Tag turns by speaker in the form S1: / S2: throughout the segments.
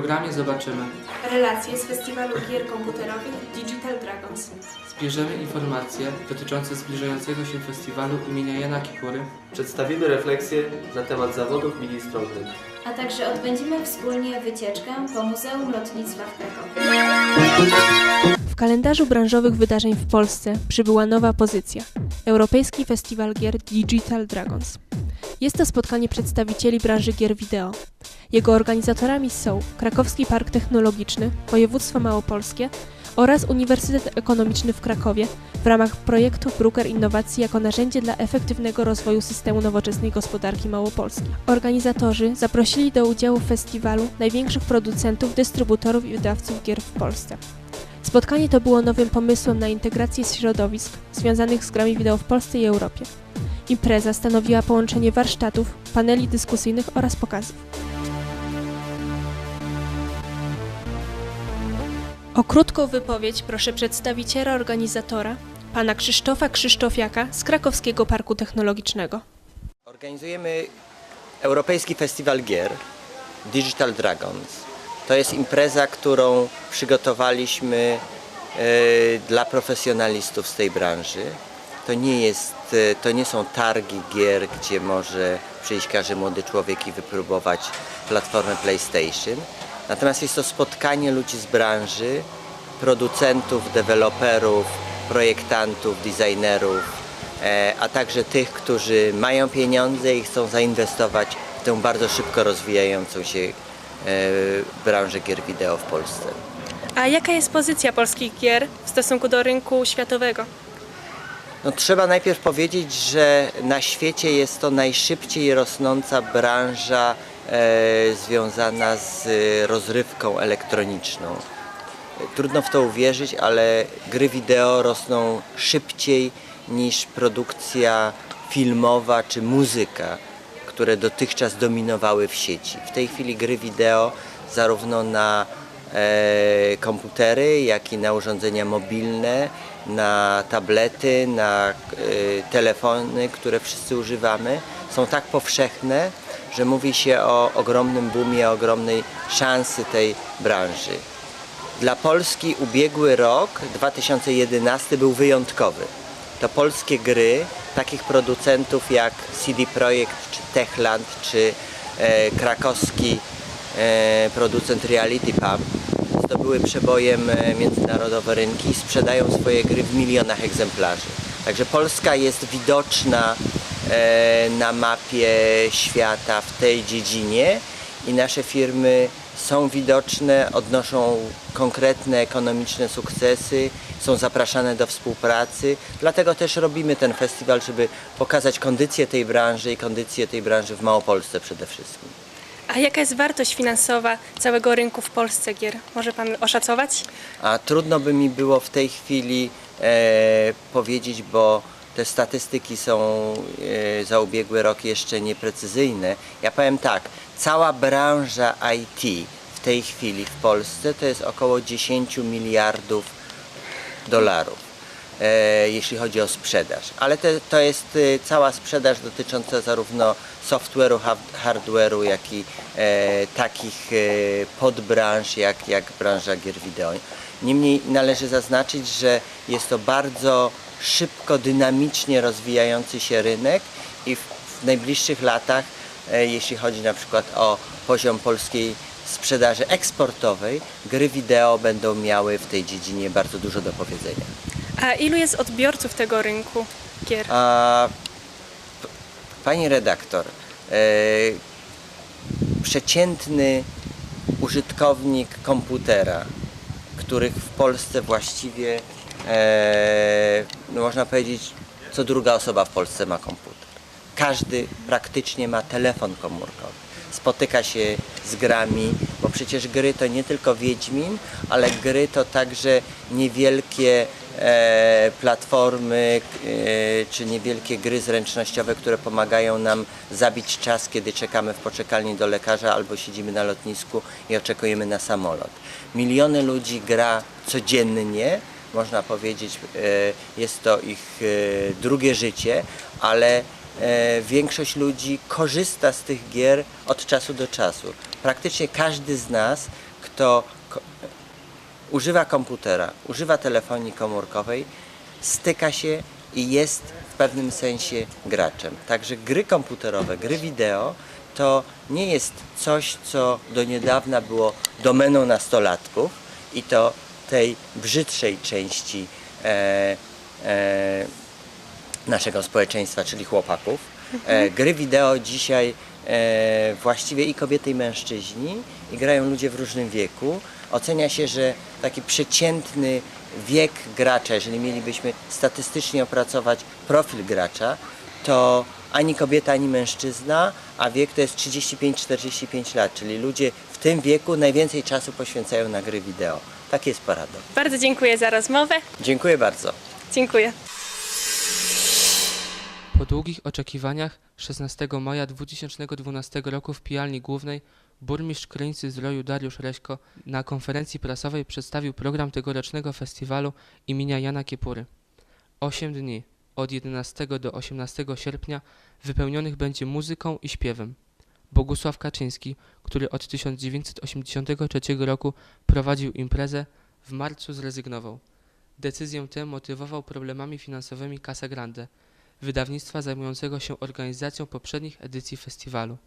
S1: programie zobaczymy.
S2: Relacje z festiwalu gier komputerowych Digital Dragons.
S1: Zbierzemy informacje dotyczące zbliżającego się festiwalu imienia Jana Kikury.
S3: Przedstawimy refleksję na temat zawodów ministrownych.
S4: A także odbędziemy wspólnie wycieczkę po Muzeum Lotnictwa w Krakowie.
S5: W kalendarzu branżowych wydarzeń w Polsce przybyła nowa pozycja Europejski Festiwal Gier Digital Dragons. Jest to spotkanie przedstawicieli branży gier wideo. Jego organizatorami są Krakowski Park Technologiczny, Województwo Małopolskie oraz Uniwersytet Ekonomiczny w Krakowie w ramach projektu Bruker Innowacji jako narzędzie dla efektywnego rozwoju systemu nowoczesnej gospodarki Małopolski. Organizatorzy zaprosili do udziału w festiwalu największych producentów, dystrybutorów i wydawców gier w Polsce. Spotkanie to było nowym pomysłem na integrację środowisk związanych z grami wideo w Polsce i Europie. Impreza stanowiła połączenie warsztatów, paneli dyskusyjnych oraz pokazów. O krótką wypowiedź proszę przedstawiciela organizatora, pana Krzysztofa Krzysztofiaka z Krakowskiego Parku Technologicznego.
S6: Organizujemy Europejski Festiwal Gier Digital Dragons. To jest impreza, którą przygotowaliśmy e, dla profesjonalistów z tej branży. To nie, jest, e, to nie są targi gier, gdzie może przyjść każdy młody człowiek i wypróbować platformę PlayStation. Natomiast jest to spotkanie ludzi z branży, producentów, deweloperów, projektantów, designerów, e, a także tych, którzy mają pieniądze i chcą zainwestować w tę bardzo szybko rozwijającą się e, branżę gier wideo w Polsce.
S5: A jaka jest pozycja polskich gier w stosunku do rynku światowego?
S6: No, trzeba najpierw powiedzieć, że na świecie jest to najszybciej rosnąca branża związana z e, rozrywką elektroniczną. Trudno w to uwierzyć, ale gry wideo rosną szybciej niż produkcja filmowa czy muzyka, które dotychczas dominowały w sieci. W tej chwili gry wideo zarówno na e, komputery, jak i na urządzenia mobilne, na tablety, na e, telefony, które wszyscy używamy, są tak powszechne, że mówi się o ogromnym boomie, o ogromnej szansy tej branży. Dla Polski ubiegły rok, 2011, był wyjątkowy. To polskie gry takich producentów jak CD Projekt, czy Techland, czy e, krakowski e, producent Reality Pub zdobyły przebojem e, międzynarodowe rynki i sprzedają swoje gry w milionach egzemplarzy. Także Polska jest widoczna na mapie świata w tej dziedzinie i nasze firmy są widoczne, odnoszą konkretne ekonomiczne sukcesy, są zapraszane do współpracy. Dlatego też robimy ten festiwal, żeby pokazać kondycję tej branży i kondycję tej branży w Małopolsce przede wszystkim.
S5: A jaka jest wartość finansowa całego rynku w Polsce gier? Może pan oszacować?
S6: A trudno by mi było w tej chwili e, powiedzieć, bo te statystyki są e, za ubiegły rok jeszcze nieprecyzyjne. Ja powiem tak, cała branża IT w tej chwili w Polsce to jest około 10 miliardów dolarów, e, jeśli chodzi o sprzedaż. Ale to jest e, cała sprzedaż dotycząca zarówno software'u, hard- hardware'u, jak i takich podbranż jak, jak branża gier wideo. Niemniej należy zaznaczyć, że jest to bardzo szybko, dynamicznie rozwijający się rynek i w, w najbliższych latach, e, jeśli chodzi na przykład o poziom polskiej sprzedaży eksportowej, gry wideo będą miały w tej dziedzinie bardzo dużo do powiedzenia.
S5: A ilu jest odbiorców tego rynku gier?
S6: A, pani redaktor, e, przeciętny użytkownik komputera, których w Polsce właściwie, no można powiedzieć, co druga osoba w Polsce ma komputer. Każdy praktycznie ma telefon komórkowy. Spotyka się z grami, bo przecież gry to nie tylko Wiedźmin, ale gry to także niewielkie e, platformy e, czy niewielkie gry zręcznościowe, które pomagają nam zabić czas, kiedy czekamy w poczekalni do lekarza albo siedzimy na lotnisku i oczekujemy na samolot. Miliony ludzi gra codziennie, można powiedzieć, e, jest to ich e, drugie życie, ale e, większość ludzi korzysta z tych gier od czasu do czasu. praktycznie każdy z nas, kto używa komputera, używa telefonii komórkowej, styka się i jest w pewnym sensie graczem. Także gry komputerowe, gry wideo to nie jest coś, co do niedawna było domeną nastolatków i to tej brzydszej części e, e, naszego społeczeństwa, czyli chłopaków. E, gry wideo dzisiaj e, właściwie i kobiety, i mężczyźni, i grają ludzie w różnym wieku. Ocenia się, że taki przeciętny wiek gracza, jeżeli mielibyśmy statystycznie opracować profil gracza, to ani kobieta, ani mężczyzna, a wiek to jest 35-45 lat, czyli ludzie w tym wieku najwięcej czasu poświęcają na gry wideo. Taki jest paradoks.
S7: Bardzo dziękuję za rozmowę.
S6: Dziękuję bardzo.
S7: Dziękuję.
S1: Po długich oczekiwaniach 16 maja 2012 roku w pijalni głównej burmistrz Krynicy Zdroju Dariusz Reśko na konferencji prasowej przedstawił program tegorocznego festiwalu imienia Jana Kiepury. Osiem dni, od 11 do 18 sierpnia, wypełnionych będzie muzyką i śpiewem. Bogusław Kaczyński, który od 1983 roku prowadził imprezę, w marcu zrezygnował. Decyzję tę motywował problemami finansowymi Casa Grande, wydawnictwa zajmującego się organizacją poprzednich edycji festiwalu.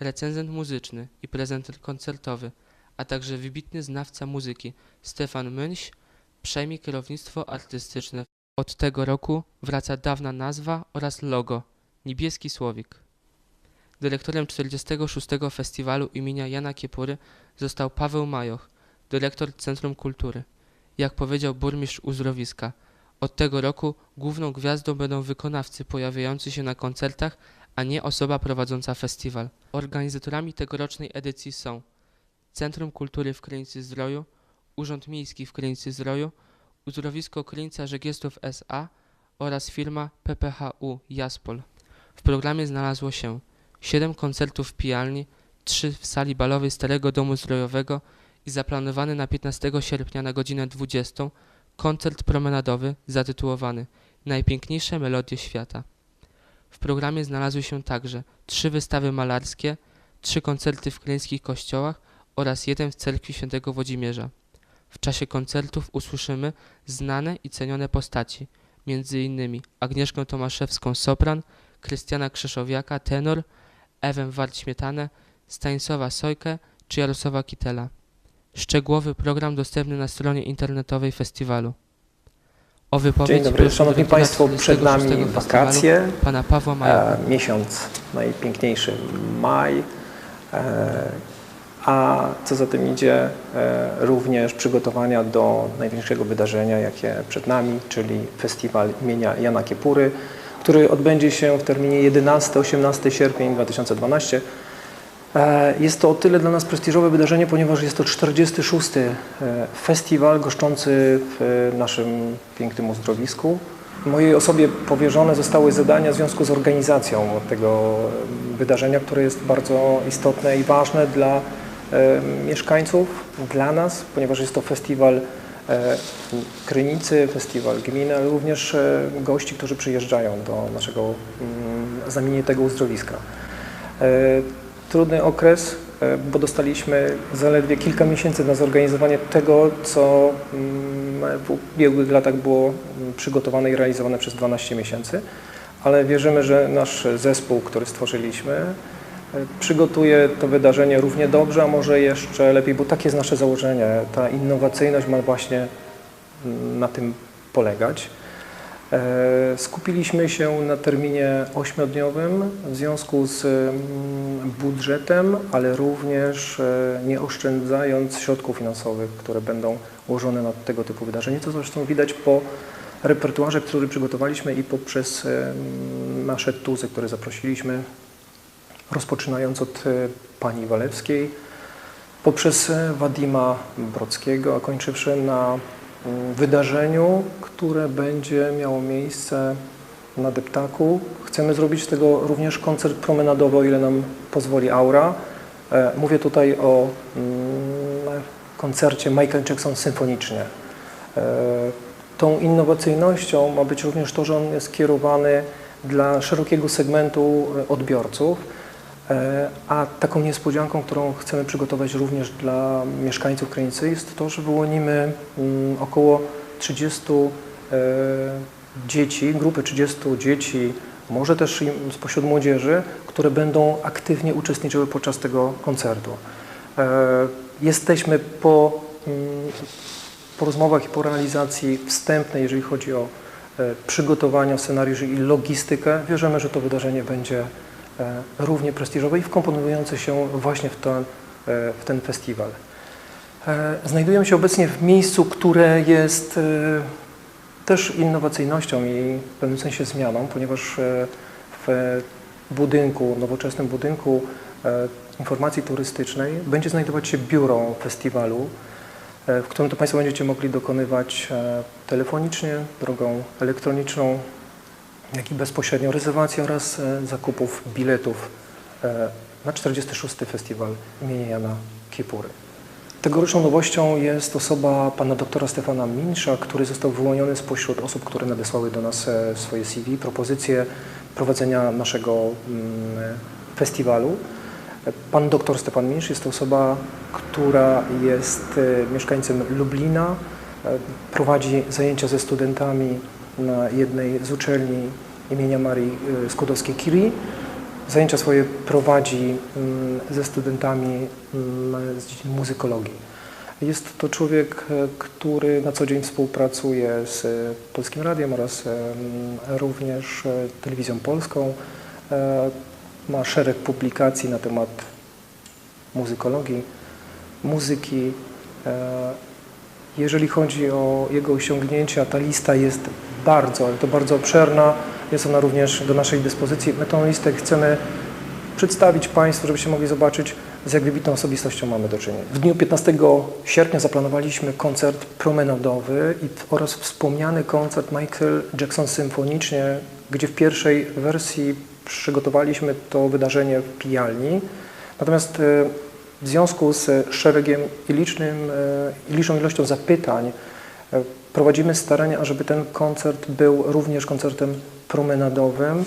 S1: Recenzent muzyczny i prezenter koncertowy, a także wybitny znawca muzyki Stefan Mynś przejmie kierownictwo artystyczne. Od tego roku wraca dawna nazwa oraz logo Niebieski Słowik. Dyrektorem 46. Festiwalu imienia Jana Kiepury został Paweł Majoch, dyrektor Centrum Kultury. Jak powiedział burmistrz uzdrowiska, od tego roku główną gwiazdą będą wykonawcy pojawiający się na koncertach, a nie osoba prowadząca festiwal. Organizatorami tegorocznej edycji są Centrum Kultury w Krynicy Zdroju, Urząd Miejski w Krynicy Zdroju, Uzdrowisko Krynica Żegiestów S.A. oraz firma PPHU Jaspol. W programie znalazło się 7 koncertów w pijalni, 3 w sali balowej Starego Domu Zdrojowego i zaplanowany na 15 sierpnia na godzinę 20 koncert promenadowy zatytułowany Najpiękniejsze melodie świata. W programie znalazły się także trzy wystawy malarskie, trzy koncerty w kryńskich kościołach oraz jeden w cerkwi świętego Włodzimierza. W czasie koncertów usłyszymy znane i cenione postaci, m.in. Agnieszkę Tomaszewską sopran, Krystiana Krzeszowiaka tenor, Ewę Wart-Śmietanę, Stanisława Sojkę czy Jarosława Kitela. Szczegółowy program dostępny na stronie internetowej festiwalu. O
S8: Dzień dobry, Szanowni Państwo, przed
S1: 46
S8: nami wakacje,
S1: Pana Pawła Majocha.
S8: e, miesiąc najpiękniejszy maj, e, a co za tym idzie, e, również przygotowania do największego wydarzenia, jakie przed nami, czyli festiwal imienia Jana Kiepury, który odbędzie się w terminie 11-18 sierpień 2012. E, Jest to o tyle dla nas prestiżowe wydarzenie, ponieważ jest to 46. e, festiwal goszczący w naszym pięknym uzdrowisku. Mojej osobie powierzone zostały zadania w związku z organizacją tego wydarzenia, które jest bardzo istotne i ważne dla e, mieszkańców, dla nas, ponieważ jest to festiwal Krynicy, festiwal gminy, ale również e, gości, którzy przyjeżdżają do naszego mm, znamienitego uzdrowiska. E, Trudny okres, e, bo dostaliśmy zaledwie kilka miesięcy na zorganizowanie tego, co mm, w ubiegłych latach było mm, przygotowane i realizowane przez 12 miesięcy, ale wierzymy, że nasz zespół, który stworzyliśmy, e, przygotuje to wydarzenie równie dobrze, a może jeszcze lepiej, bo takie jest nasze założenie. Ta innowacyjność ma właśnie mm, na tym polegać. E, Skupiliśmy się na terminie ośmiodniowym w związku z mm, budżetem, ale również e, nie oszczędzając środków finansowych, które będą ułożone na tego typu wydarzenie, co zresztą widać po repertuarze, który przygotowaliśmy i poprzez e, nasze tuzy, które zaprosiliśmy, rozpoczynając od e, pani Walewskiej, poprzez e, Wadima Brockiego, a kończywszy na mm, wydarzeniu, które będzie miało miejsce na Deptaku. Chcemy zrobić z tego również koncert promenadowy, o ile nam pozwoli aura. E, Mówię tutaj o mm, koncercie Michael Jackson symfonicznie. Tą innowacyjnością ma być również to, że on jest kierowany dla szerokiego segmentu odbiorców. E, A taką niespodzianką, którą chcemy przygotować również dla mieszkańców Krynicy jest to, że wyłonimy mm, około 30 e, dzieci, grupy 30 dzieci, może też spośród młodzieży, które będą aktywnie uczestniczyły podczas tego koncertu. E, Jesteśmy po, mm, po rozmowach i po realizacji wstępnej, jeżeli chodzi o przygotowania, scenariuszy i logistykę. Wierzymy, że to wydarzenie będzie równie prestiżowe i wkomponujące się właśnie w ten, e, w ten festiwal. E, Znajdujemy się obecnie w miejscu, które jest e, też innowacyjnością i w pewnym sensie zmianą, ponieważ e, w budynku, nowoczesnym budynku e, informacji turystycznej będzie znajdować się biuro festiwalu, e, w którym to Państwo będziecie mogli dokonywać e, telefonicznie, drogą elektroniczną, jak i bezpośrednio rezerwacji oraz e, zakupów biletów e, na 46. Festiwal imienia Jana Kiepury. Tegoroczną nowością jest osoba pana doktora Stefana Minsza, który został wyłoniony spośród osób, które nadesłały do nas e, swoje CV, propozycje prowadzenia naszego mm, festiwalu. Pan doktor Stefan Minsz jest to osoba, która jest mieszkańcem Lublina, prowadzi zajęcia ze studentami na jednej z uczelni imienia Marii e, Skłodowskiej-Curie. Zajęcia swoje prowadzi mm, ze studentami mm, z dziedziny muzykologii. Jest to człowiek, e, który na co dzień współpracuje z e, Polskim Radiem oraz em, również e, Telewizją Polską. E, Ma szereg publikacji na temat muzykologii, muzyki. E, Jeżeli chodzi o jego osiągnięcia, ta lista jest bardzo, ale to bardzo obszerna. Jest ona również do naszej dyspozycji. My tą listę chcemy przedstawić Państwu, żebyście mogli zobaczyć, z jak wybitną osobistością mamy do czynienia. W dniu 15 sierpnia zaplanowaliśmy koncert promenadowy oraz wspomniany koncert Michael Jackson symfonicznie, gdzie w pierwszej wersji przygotowaliśmy to wydarzenie w pijalni. Natomiast e, w związku z szeregiem i, licznym, e, i liczną ilością zapytań e, prowadzimy starania, ażeby ten koncert był również koncertem promenadowym.
S3: -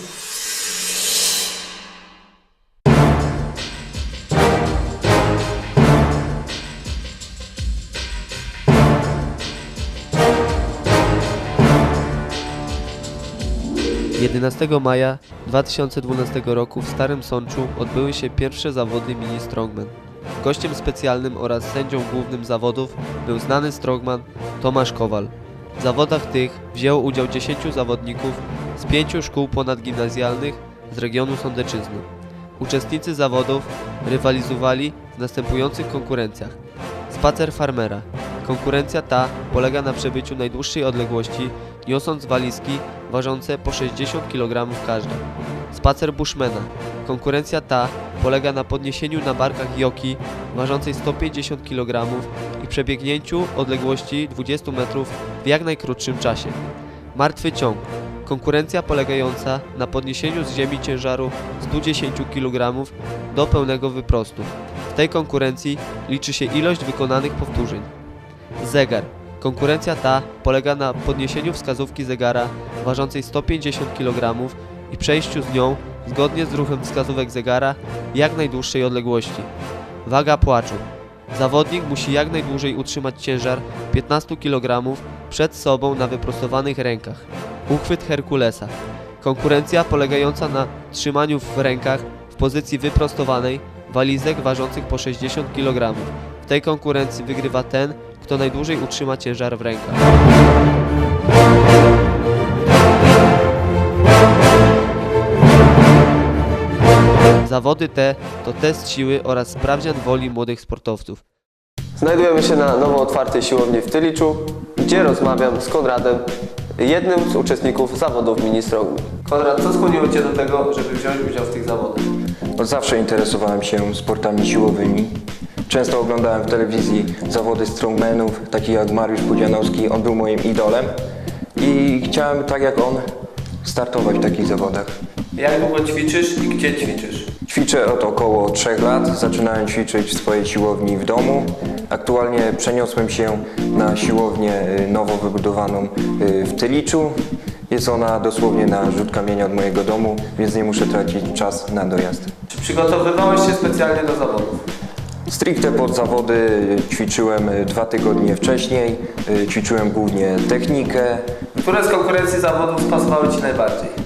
S3: 11 maja 2012 roku w Starym Sączu odbyły się pierwsze zawody mini strongman. Gościem specjalnym oraz sędzią głównym zawodów był znany strongman Tomasz Kowal. W zawodach tych wzięło udział 10 zawodników z pięciu szkół ponadgimnazjalnych z regionu Sądeczyzny. Uczestnicy zawodów rywalizowali w następujących konkurencjach. Spacer farmera. Konkurencja ta polega na przebyciu najdłuższej odległości, niosąc walizki ważące po 60 kg każda. Spacer bushmana. Konkurencja ta polega na podniesieniu na barkach joki ważącej 150 kg i przebiegnięciu odległości 20 metrów w jak najkrótszym czasie. Martwy ciąg. Konkurencja polegająca na podniesieniu z ziemi ciężaru 110 kg do pełnego wyprostu. W tej konkurencji liczy się ilość wykonanych powtórzeń. Zegar. Konkurencja ta polega na podniesieniu wskazówki zegara ważącej 150 kg i przejściu z nią, zgodnie z ruchem wskazówek zegara, jak najdłuższej odległości. Waga płaczu. Zawodnik musi jak najdłużej utrzymać ciężar 15 kg przed sobą na wyprostowanych rękach. Uchwyt Herkulesa. Konkurencja polegająca na trzymaniu w rękach w pozycji wyprostowanej walizek ważących po 60 kg. W tej konkurencji wygrywa ten, kto najdłużej utrzyma ciężar w rękach. Zawody te to test siły oraz sprawdzian woli młodych sportowców. Znajdujemy się na nowo otwartej siłowni w Tyliczu, gdzie rozmawiam z Konradem, jednym z uczestników zawodów mini strongman. Konrad, co skłoniło Cię do tego, żeby wziąć udział w tych zawodach?
S9: Od zawsze interesowałem się sportami siłowymi. Często oglądałem w telewizji zawody strongmanów, takich jak Mariusz Pudzianowski. On był moim idolem i chciałem, tak jak on, startować w takich zawodach.
S3: Jak długo ćwiczysz i gdzie ćwiczysz?
S9: Ćwiczę od około 3 lat. Zaczynałem ćwiczyć w swojej siłowni w domu. Aktualnie przeniosłem się na siłownię y, nowo wybudowaną y, w Tyliczu. Jest ona dosłownie na rzut kamienia od mojego domu, więc nie muszę tracić czas na dojazd.
S3: Czy przygotowywałeś się specjalnie do zawodów?
S9: Stricte pod zawody ćwiczyłem y, dwa tygodnie wcześniej, ćwiczyłem głównie technikę.
S3: Które z konkurencji zawodów spasowały Ci najbardziej?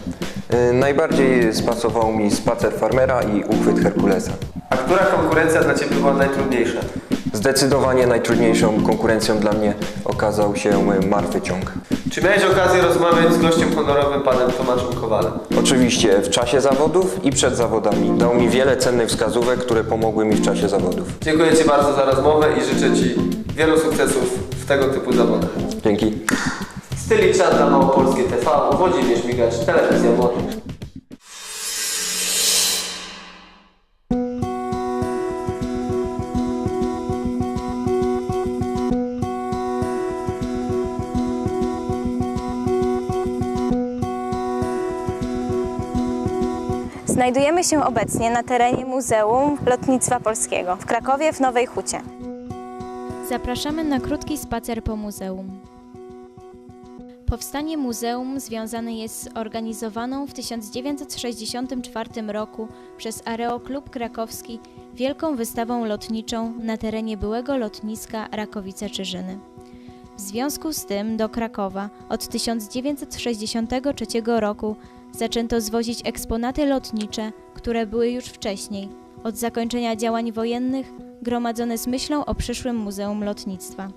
S9: Y, Najbardziej spasował mi spacer farmera i uchwyt Herkulesa.
S3: A która konkurencja dla Ciebie była najtrudniejsza?
S9: Zdecydowanie najtrudniejszą konkurencją dla mnie okazał się martwy ciąg.
S3: Czy miałeś okazję rozmawiać z gościem honorowym panem Tomaszem Kowalem?
S9: Oczywiście w czasie zawodów i przed zawodami. Dał mi wiele cennych wskazówek, które pomogły mi w czasie zawodów.
S3: Dziękuję Ci bardzo za rozmowę i życzę Ci wielu sukcesów w tego typu zawodach.
S9: Dzięki.
S3: Stylicza dla Małopolskie TV, Włodzimierz Migacz, Telewizja Młodych.
S7: Znajdujemy się obecnie na terenie Muzeum Lotnictwa Polskiego w Krakowie w Nowej Hucie.
S4: Zapraszamy na krótki spacer po muzeum. Powstanie muzeum związane jest z organizowaną w 1964 roku przez Aeroklub Krakowski wielką wystawą lotniczą na terenie byłego lotniska Rakowice-Czyżyny. W związku z tym do Krakowa od 1963 roku zaczęto zwozić eksponaty lotnicze, które były już wcześniej, od zakończenia działań wojennych, gromadzone z myślą o przyszłym Muzeum Lotnictwa.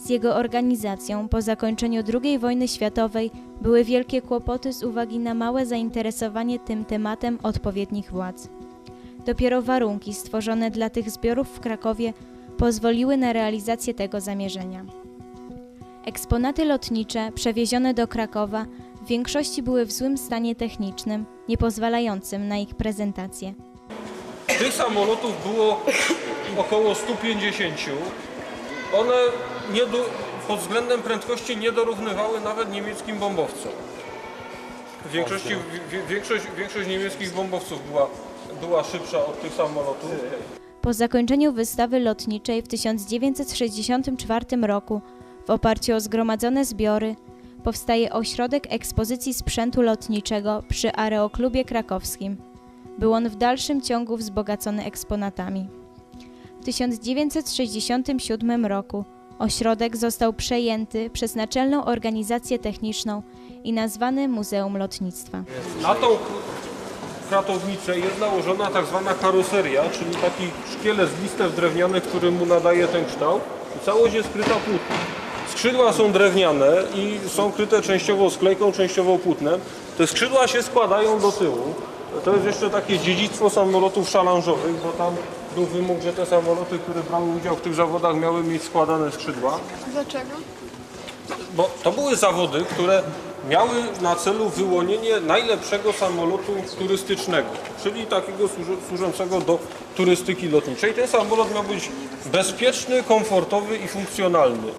S4: Z jego organizacją po zakończeniu II wojny światowej były wielkie kłopoty z uwagi na małe zainteresowanie tym tematem odpowiednich władz. Dopiero warunki stworzone dla tych zbiorów w Krakowie pozwoliły na realizację tego zamierzenia. Eksponaty lotnicze przewiezione do Krakowa w większości były w złym stanie technicznym, nie pozwalającym na ich prezentację.
S10: Tych samolotów było około 150. One nie do, pod względem prędkości nie dorównywały nawet niemieckim bombowcom. W większości, większość, większość niemieckich bombowców była, była szybsza od tych samolotów.
S4: Po zakończeniu wystawy lotniczej w 1964 roku, w oparciu o zgromadzone zbiory, powstaje ośrodek ekspozycji sprzętu lotniczego przy Aeroklubie Krakowskim. Był on w dalszym ciągu wzbogacony eksponatami. W 1967 roku ośrodek został przejęty przez Naczelną Organizację Techniczną i nazwany Muzeum Lotnictwa.
S10: Na tą kratownicę jest nałożona tak zwana karoseria, czyli taki szkielet z listew drewnianych, który mu nadaje ten kształt. Całość jest kryta płótnem. Skrzydła są drewniane i są kryte częściowo sklejką, częściowo płótnem. Te skrzydła się składają do tyłu. To jest jeszcze takie dziedzictwo samolotów szalanżowych, bo tam był wymóg, że te samoloty, które brały udział w tych zawodach miały mieć składane skrzydła.
S2: Dlaczego?
S10: Bo to były zawody, które miały na celu wyłonienie najlepszego samolotu turystycznego, czyli takiego służą- służącego do turystyki lotniczej. Ten samolot miał być bezpieczny, komfortowy i funkcjonalny.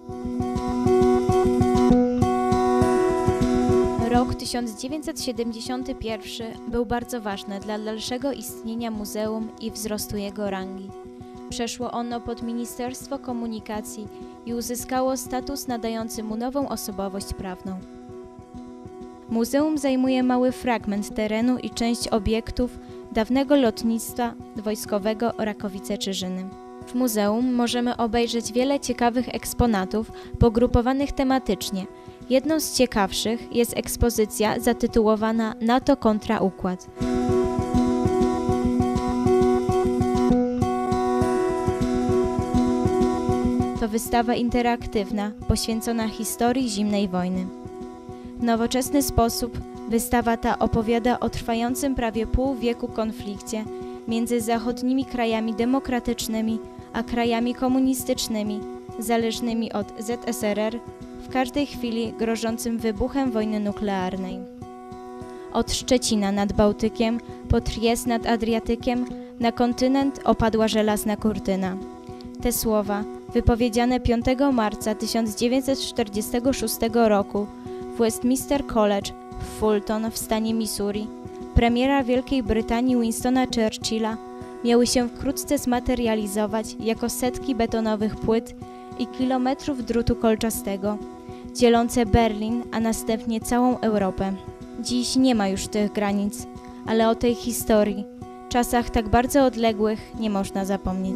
S4: Rok 1971 był bardzo ważny dla dalszego istnienia muzeum i wzrostu jego rangi. Przeszło ono pod Ministerstwo Komunikacji i uzyskało status nadający mu nową osobowość prawną. Muzeum zajmuje mały fragment terenu i część obiektów dawnego lotnictwa wojskowego Rakowice-Czyżyny. W muzeum możemy obejrzeć wiele ciekawych eksponatów pogrupowanych tematycznie – Jedną z ciekawszych jest ekspozycja zatytułowana NATO kontra układ. To wystawa interaktywna poświęcona historii zimnej wojny. W nowoczesny sposób wystawa ta opowiada o trwającym prawie pół wieku konflikcie między zachodnimi krajami demokratycznymi a krajami komunistycznymi, zależnymi od ZSRR każdej chwili grożącym wybuchem wojny nuklearnej. Od Szczecina nad Bałtykiem po Triest nad Adriatykiem na kontynent opadła żelazna kurtyna. Te słowa, wypowiedziane 5 marca 1946 roku w Westminster College w Fulton w stanie Missouri, premiera Wielkiej Brytanii Winstona Churchilla miały się wkrótce zmaterializować jako setki betonowych płyt i kilometrów drutu kolczastego, dzielące Berlin, a następnie całą Europę. Dziś nie ma już tych granic, ale o tej historii, czasach tak bardzo odległych, nie można zapomnieć.